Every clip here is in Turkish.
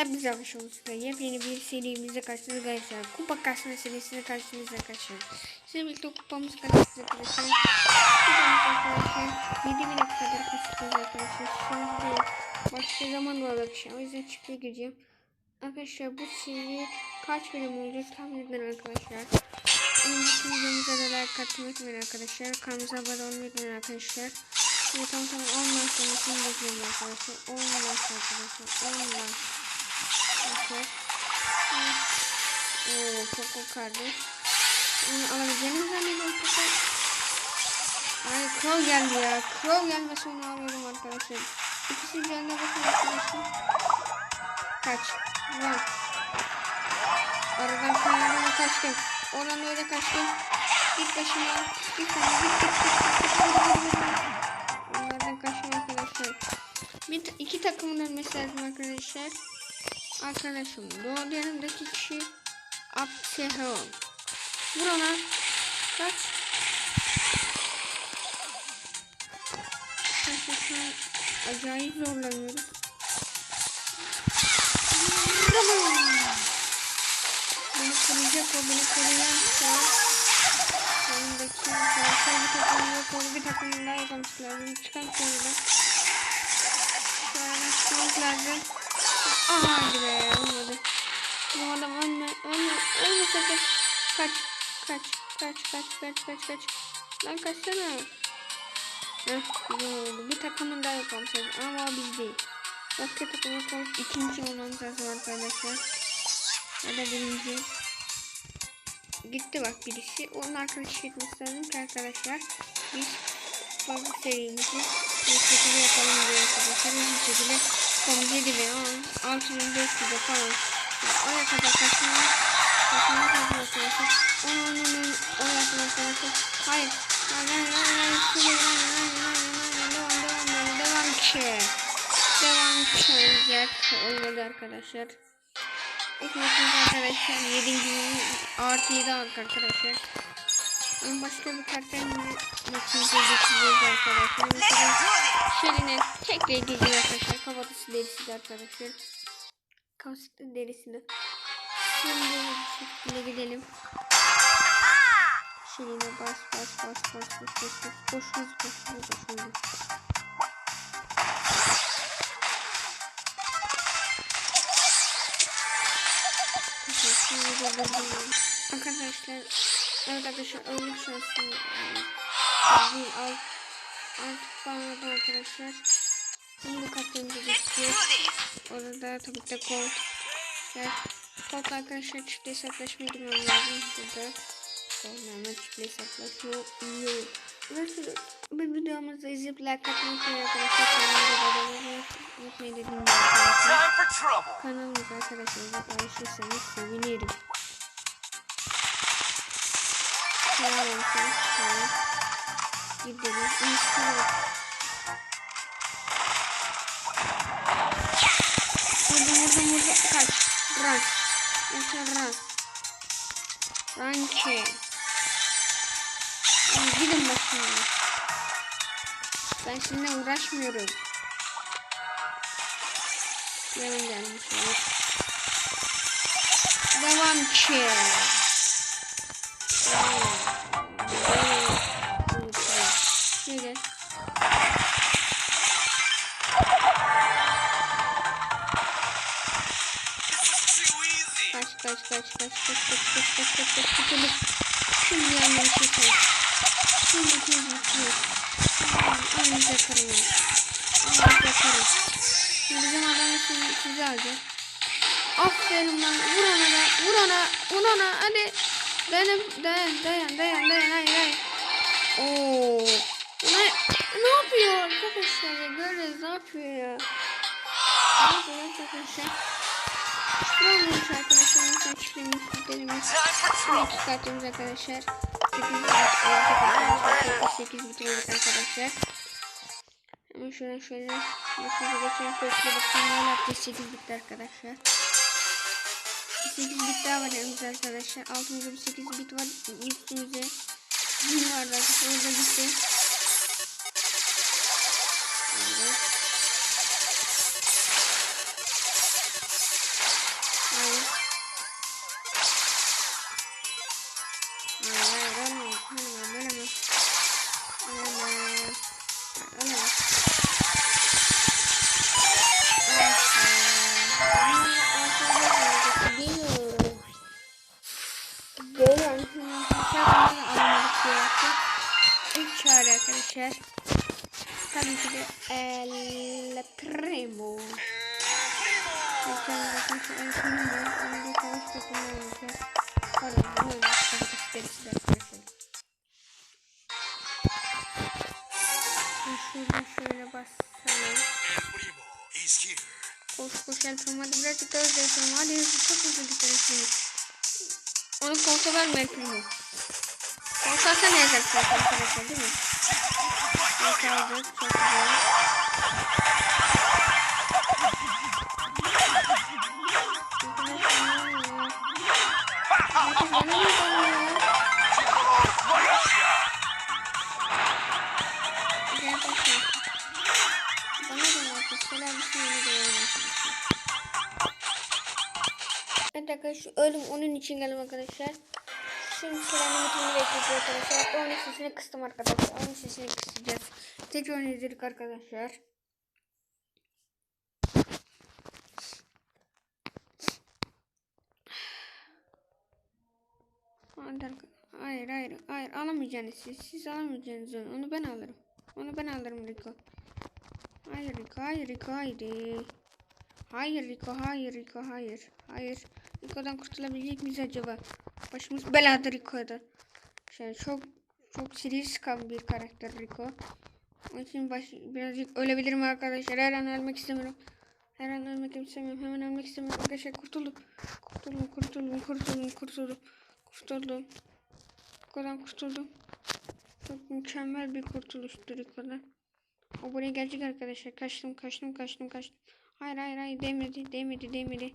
Hepinize hoş bulduk. Yepyeni bir serimizde karşınızda arkadaşlar. Kupa kasma serisinde karşınızda arkadaşlar. Size birlikte kupamız karşınızda arkadaşlar. Kupamız arkadaşlar. 7000'e kadar kasacağız arkadaşlar. Şimdi başka zaman var arkadaşlar. O yüzden çiftliğe gireceğim. Arkadaşlar bu seri kaç bölüm olacak tahmin edin arkadaşlar. İçin videomuza da like atmayı unutmayın arkadaşlar. Kanalımıza abone olmayı unutmayın arkadaşlar. Şimdi tam tam 10 like olmasını bekliyorum arkadaşlar. 10 like arkadaşlar. 10 like. Arkadaşlar. Oo, Poco kardeş. Onu alabileceğini zannediyorum Poco. Ay Crow geldi ya. Crow gelmesi onu alıyorum arkadaşlar. İkisi canına bakın arkadaşlar. Kaç. Run. Aradan kenarına kaçtım. Oradan öyle kaçtım. Git başına. Git sana. Git, git, git. Onlardan kaçtım arkadaşlar. Bir, iki takımın ölmesi lazım arkadaşlar. Arkadaşım doğru yanımdaki kişi Abseheon. Buralar kaç? Arkadaşlar acayip zorlanıyoruz. Beni kıracak o beni kıracaksa Yanımdaki arkadaşlar bir takım yok onu bir takım daha yakalamışlar. Bunu çıkartıyorlar. Şöyle çıkartıyorlar. Aha hadi be olmadı. Adam ölme ölme ölme sakın. Kaç kaç kaç kaç kaç kaç kaç. Lan kaçsana. Heh güzel oldu. Bir takımın daha yapalım sen ama biz değil. Başka takıma koyup ikinci olmamız lazım arkadaşlar. Ya da birinci. Gitti bak birisi. Onun arkadaşı gitmesi lazım ki arkadaşlar. Biz fazla serimizi bir şekilde yapalım diye arkadaşlar. Bir şekilde komedi gibi 6500'e falan. Oraya kadar kaçma. Kaçma kaçma arkadaşlar. Onu onun onun o yapma arkadaşlar. Hayır. Hayır hayır hayır hayır. Hayır hayır hayır. Devam devam devam devam ki. Devam ki. Olacak. Olmadı arkadaşlar. İlk maçımız arkadaşlar 7. artı 7 aldık arkadaşlar. Ama başka bir karakter maçımıza geçeceğiz arkadaşlar. Mesela Şeli'nin tekrar geliyor arkadaşlar değiştirdik arkadaşlar. Kasıklı derisini. Şimdi şekilde gidelim. Şirin'e bas bas bas bas bas bas bas. Koşunuz koşunuz koşunuz. Arkadaşlar Evet arkadaşlar örnek şansım. Al. Al. Artık bana arkadaşlar. Şimdi kapımızı geçiyor. Orada tabii de gold. Evet. Gold arkadaşlar çiftliğe saklaşmayı bilmem lazım. Burada goldlarla çiftliğe saklaşma. Nasıl bir videomuzu izleyip like atmayı unutmayın arkadaşlar. Kanalımıza unutmayın dediğim gibi arkadaşlar. Kanalımıza arkadaşlarınızla paylaşırsanız sevinirim. Selam olsun. Gidelim. İyi. Frank. Mesela Frank. Frankie. Yani gidin bakayım. Ben sizinle uğraşmıyorum. Yemin gelmiş olur. Devam ki. Devam. Devam. Kaç kaç kaç kaç kaç kaç kaç kaç kaç kaç kaç Şimdi şey koy. Şimdi tuz bitiyor. Ya. Aynı yaparım. Şimdi bizim adamı şimdi sizi alacak. Aferin lan. Vur ona da. Vur ona. Vur ona. Hadi. Dayan dayan dayan dayan dayan. Hayır hayır. Oo. Ne, ne yapıyor arkadaşlar ya? Görüyoruz ne yapıyor ya? Ne yapıyor arkadaşlar? Sıra arkadaşlar. Lütfen çiftliğimiz giderimiz. 12 saatimiz arkadaşlar. 8 bitirdik arkadaşlar. Hemen şöyle şöyle. Bakın geçen köşeye bakın. Ne yaptı? 8 bitti arkadaşlar. 8 bit daha var yanımızda arkadaşlar. Altımızda bir 8 bit var. Üstümüzde 1000 var arkadaşlar. Orada bitti. Gerisi şöyle basalım. Koş koş el tamam hadi birazcık daha hızlı yapalım. Hadi hızlı çok hızlı bitirelim. Onu konsa verme elpini. Konsa sen ne yazarsın arkadaşlar değil mi? Yeter çok güzel. Öldüm onun için geldim arkadaşlar. Şimdi sıranın bitimini bekleyeceğiz arkadaşlar. Onun sesini kıstım arkadaşlar. Onun sesini kısacağız. Tekrar izledik arkadaşlar. Hayır hayır hayır alamayacaksınız siz. Siz alamayacaksınız onu. Onu ben alırım. Onu ben alırım Rico. Hayır Rico hayır Rico haydi. Hayır Rico hayır Rico hayır. Hayır. Rico'dan kurtulabilecek miyiz acaba? Başımız belada Rico'da. Şey çok çok serious kan bir karakter Rico. Onun için baş, birazcık ölebilirim arkadaşlar. Her an ölmek istemiyorum. Her an ölmek istemiyorum. Hemen ölmek istemiyorum. Arkadaşlar kurtuldum. Kurtuldum, kurtuldum, kurtuldum, kurtuldum. Kurtuldum. Rico'dan kurtuldum. Çok mükemmel bir kurtuluştu Rico'dan. O buraya gelecek arkadaşlar. Kaçtım, kaçtım, kaçtım, kaçtım. Hayır, hayır, hayır. Değmedi, değmedi, değmedi.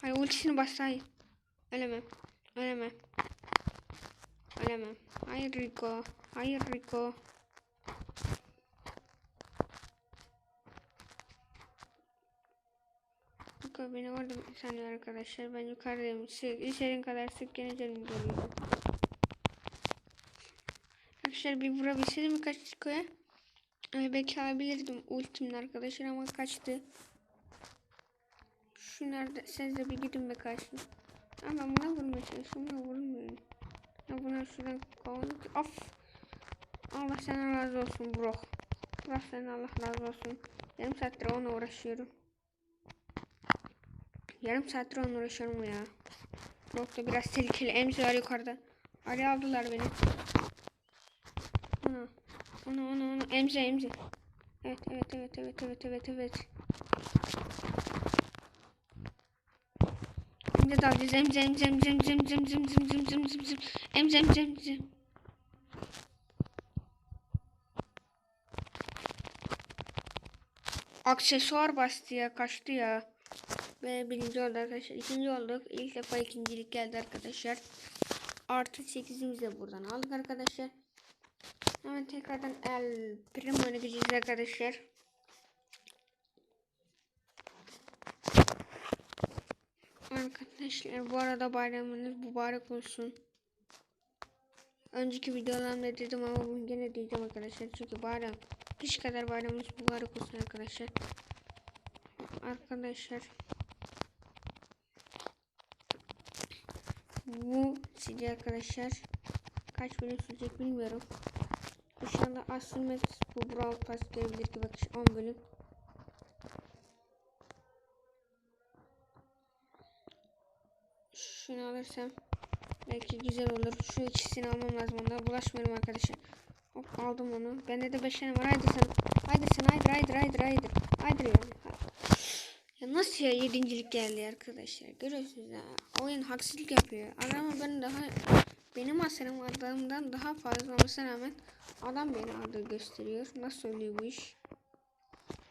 Hayır, ultisini bastı, hayır. Ölemem. Ölemem. Ölemem. Hayır Rico. Hayır Rico. Rico beni orada sanıyor arkadaşlar. Ben yukarıdayım. Sık, istediğin kadar sık gene canım geliyor. Arkadaşlar bir vurabilseydim birkaç Rico'ya. Belki alabilirdim ultimle arkadaşlar ama kaçtı. Şu nerede? Siz de bir gidin be kaçtı. Ama ben buna vurmaya çalışıyorum. Buna vurmuyorum. Ya buna şuradan kovalım ki. Of. Allah sana razı olsun bro. Bro sana Allah razı olsun. Yarım saattir onunla uğraşıyorum. Yarım saattir onunla uğraşıyorum ya. Da biraz tehlikeli. Emzi var yukarıda. Araya aldılar beni. Ana. Ana ana ana. Emzi emzi. Evet evet evet evet evet evet evet. Emzi dalacağız. Emzi emzi emzi emzi emzi emzi emzi emzi emzi emzi emzi emzi emzi emzi. Aksesuar bastı ya kaçtı ya. Ve birinci oldu arkadaşlar. İkinci olduk. İlk defa ikincilik geldi arkadaşlar. Artı 8'imizi de buradan aldık arkadaşlar. Hemen tekrardan el primo'ya gideceğiz arkadaşlar. Arkadaşlar bu arada bayramınız mübarek olsun. Önceki videolarımda dedim ama bugün gene diyeceğim arkadaşlar. Çünkü bayram hiç kadar bayramınız mübarek olsun arkadaşlar. Arkadaşlar bu CD arkadaşlar kaç bölüm sürecek bilmiyorum. Sürmez bu Brawl Pass gelebilir bakış 10 bölüm. Şunu alırsam belki güzel olur. Şu ikisini almam lazım onlara. Bulaşmayalım arkadaşlar. Hop aldım onu. Bende de 5 tane var. Haydi sen. Haydi sen. Haydi haydi haydi haydi. Haydi ya. Ya nasıl ya yedincilik geldi arkadaşlar. Görüyorsunuz ya. Oyun haksızlık yapıyor. Adamı ben daha benim hasarım adamdan daha fazla olmasına rağmen adam beni adı gösteriyor. Nasıl oluyor bu iş?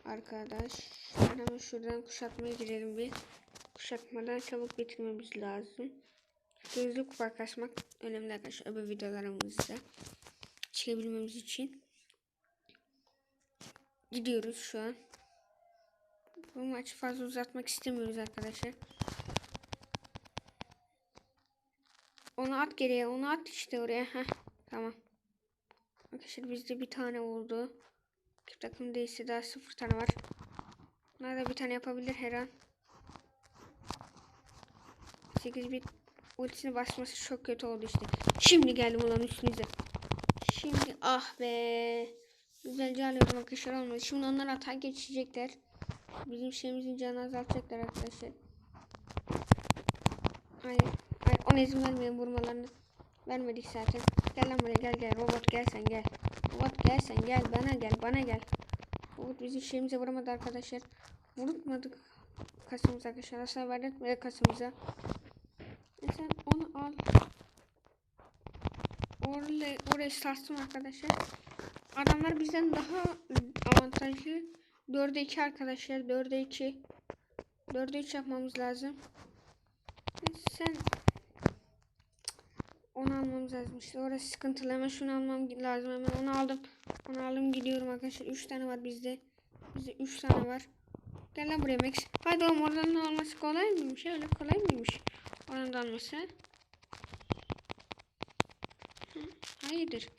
Arkadaş hemen şuradan kuşatmaya girelim bir. Kuşatmadan çabuk bitirmemiz lazım. Hızlı kupa kasmak önemli arkadaşlar öbür videolarımızda çekebilmemiz için. Gidiyoruz şu an. Bu maçı fazla uzatmak istemiyoruz arkadaşlar. Onu at geriye. Onu at işte oraya. Heh, tamam. Arkadaşlar bizde bir tane oldu. İki takım değilse daha sıfır tane var. Bunlar da bir tane yapabilir her an. 8 bit ultisini basması çok kötü oldu işte. Şimdi geldim ulan üstünüze. Şimdi ah be. Güzelce alıyorum arkadaşlar olmadı. Şimdi onlar hata geçecekler. Bizim şeyimizin canı azaltacaklar arkadaşlar. Hayır. Hayır ona izin vermeyin vurmalarını. Vermedik zaten. Gel lan buraya gel gel. Robot gel sen gel. Robot gel sen gel. Bana gel bana gel. Robot bizim şeyimize vuramadı arkadaşlar. Vurmadık kasımıza arkadaşlar. Aslında verdik ve kasımıza. E sen onu al. Oraya, oraya sarsın arkadaşlar. Adamlar bizden daha avantajlı. 4'e 2 arkadaşlar. 4'e 2. 4'e 3 yapmamız lazım. Sen onu almamız lazım. İşte orası sıkıntılı. Hemen şunu almam lazım. Hemen onu aldım. Onu aldım gidiyorum arkadaşlar. 3 tane var bizde. Bizde 3 tane var. Gel lan buraya Max. Hadi oğlum oradan da alması kolay mıymış? Öyle kolay mıymış? Oradan da alması. Hı, Hayırdır?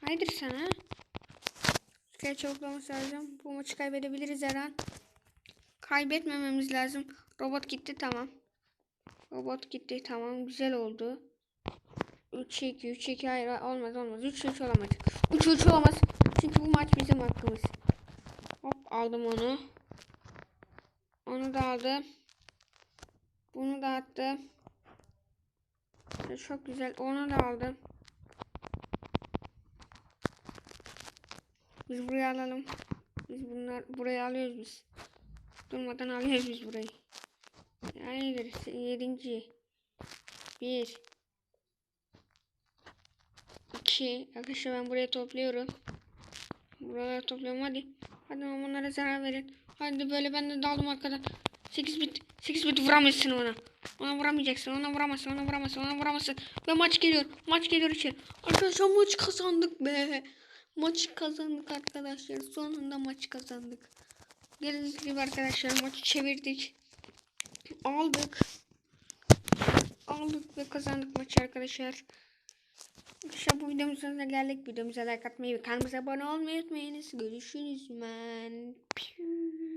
Hayırdır sana? Skor çoklaması lazım. Bu maçı kaybedebiliriz her an. Kaybetmememiz lazım. Robot gitti tamam. Robot gitti tamam. Güzel oldu. 3-2 3-2 hayır olmaz olmaz. 3-3 olamaz. 3-3 olamaz. Çünkü bu maç bizim hakkımız. Hop aldım onu. Onu da aldım. Bunu da attım. Çok güzel. Onu da aldım. Biz buraya alalım. Biz bunlar buraya alıyoruz biz. Durmadan alıyoruz biz burayı. Hayırdır yedinci. Bir. İki. Arkadaşlar ben buraya topluyorum. Buraları topluyorum hadi. Hadi ama onlara zarar verin. Hadi böyle ben de daldım arkadan. 8 bit. 8 bit vuramazsın ona. Ona vuramayacaksın. Ona vuramazsın. Ona vuramazsın. Ona vuramazsın. Ve maç geliyor. Maç geliyor içeri. Arkadaşlar maç kazandık be. Maçı kazandık arkadaşlar. Sonunda maç kazandık. Gördüğünüz gibi arkadaşlar maçı çevirdik. Aldık. Aldık ve kazandık maçı arkadaşlar. Arkadaşlar bu videomuzun da geldik. Videomuza like atmayı ve kanalımıza abone olmayı unutmayınız. Görüşürüz men. Piu.